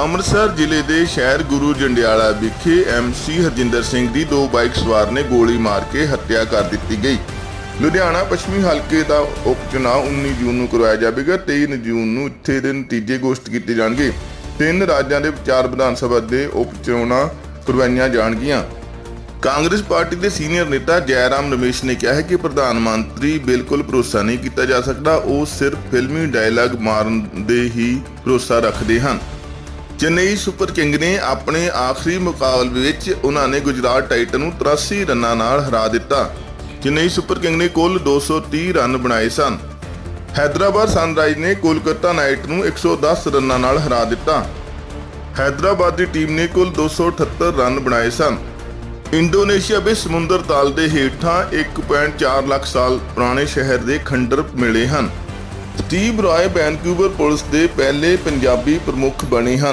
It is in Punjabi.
ਅੰਮ੍ਰਿਤਸਰ ਜ਼ਿਲ੍ਹੇ ਦੇ ਸ਼ਹਿਰ ਗੁਰੂ ਜੰਡਿਆਲਾ ਵਿਖੇ ਐਮਸੀ ਹਰਜਿੰਦਰ ਸਿੰਘ ਦੀ ਦੋ ਬਾਈਕ ਸਵਾਰ ਨੇ ਗੋਲੀ ਮਾਰ ਕੇ ਹੱਤਿਆ ਕਰ ਦਿੱਤੀ ਗਈ। ਲੁਧਿਆਣਾ ਪੱਛਮੀ ਹਲਕੇ ਦਾ ਉਪ ਚੁਣਾਵ 19 ਜੂਨ ਨੂੰ ਕਰਵਾਇਆ ਜਾਵੇਗਾ 23 ਜੂਨ ਨੂੰ ਇੱਥੇ ਦੇ ਨਤੀਜੇ ਘੋਸ਼ਿਤ ਕੀਤੇ ਜਾਣਗੇ। ਤਿੰਨ ਰਾਜਾਂ ਦੇ ਚਾਰ ਵਿਧਾਨ ਸਭਾ ਦੇ ਉਪ ਚੋਣਾਂ ਕਰਵਾਈਆਂ ਜਾਣਗੀਆਂ। ਕਾਂਗਰਸ ਪਾਰਟੀ ਦੇ ਸੀਨੀਅਰ ਨੇਤਾ ਜੈਰਾਮ ਰਮੇਸ਼ ਨੇ ਕਿਹਾ ਹੈ ਕਿ ਪ੍ਰਧਾਨ ਮੰਤਰੀ ਬਿਲਕੁਲ ਭਰੋਸਾ ਨਹੀਂ ਕੀਤਾ ਜਾ ਸਕਦਾ, ਉਹ ਸਿਰਫ ਫਿਲਮੀ ਡਾਇਲਾਗ ਮਾਰਨ ਦੇ ਹੀ ਭਰੋਸਾ ਰੱਖਦੇ ਹਨ। ਚੇਨਈ ਸੁਪਰ ਕਿੰਗ ਨੇ ਆਪਣੇ ਆਖਰੀ ਮੁਕਾਬਲੇ ਵਿੱਚ ਉਹਨਾਂ ਨੇ ਗੁਜਰਾਤ ਟਾਈਟਨ ਨੂੰ 83 ਰਨਾਂ ਨਾਲ ਹਰਾ ਦਿੱਤਾ। ਚੇਨਈ ਸੁਪਰ ਕਿੰਗ ਨੇ ਕੁੱਲ 230 ਰਨ ਬਣਾਏ ਸਨ। ਹੈਦਰਾਬਾਦ ਸਨਰਾਈਜ਼ ਨੇ ਕੋਲਕਾਤਾ ਨਾਈਟ ਨੂੰ 110 ਰਨਾਂ ਨਾਲ ਹਰਾ ਦਿੱਤਾ। ਹੈਦਰਾਬਾਦ ਦੀ ਟੀਮ ਨੇ ਕੁੱਲ 278 ਰਨ ਬਣਾਏ ਸਨ। ਇੰਡੋਨੇਸ਼ੀਆ ਵਿੱਚ ਸਮੁੰਦਰ ਤਲ ਦੇ ਹੇਠਾਂ 1.4 ਲੱਖ ਸਾਲ ਪੁਰਾਣੇ ਸ਼ਹਿਰ ਦੇ ਖੰਡਰ ਮਿਲੇ ਹਨ। ਸਟੀਵ ਰਾਏ ਵੈਨਕੂਵਰ ਪੁਲਿਸ ਦੇ ਪਹਿਲੇ ਪੰਜਾਬੀ ਪ੍ਰਮੁੱਖ ਬਣੇ ਹਨ।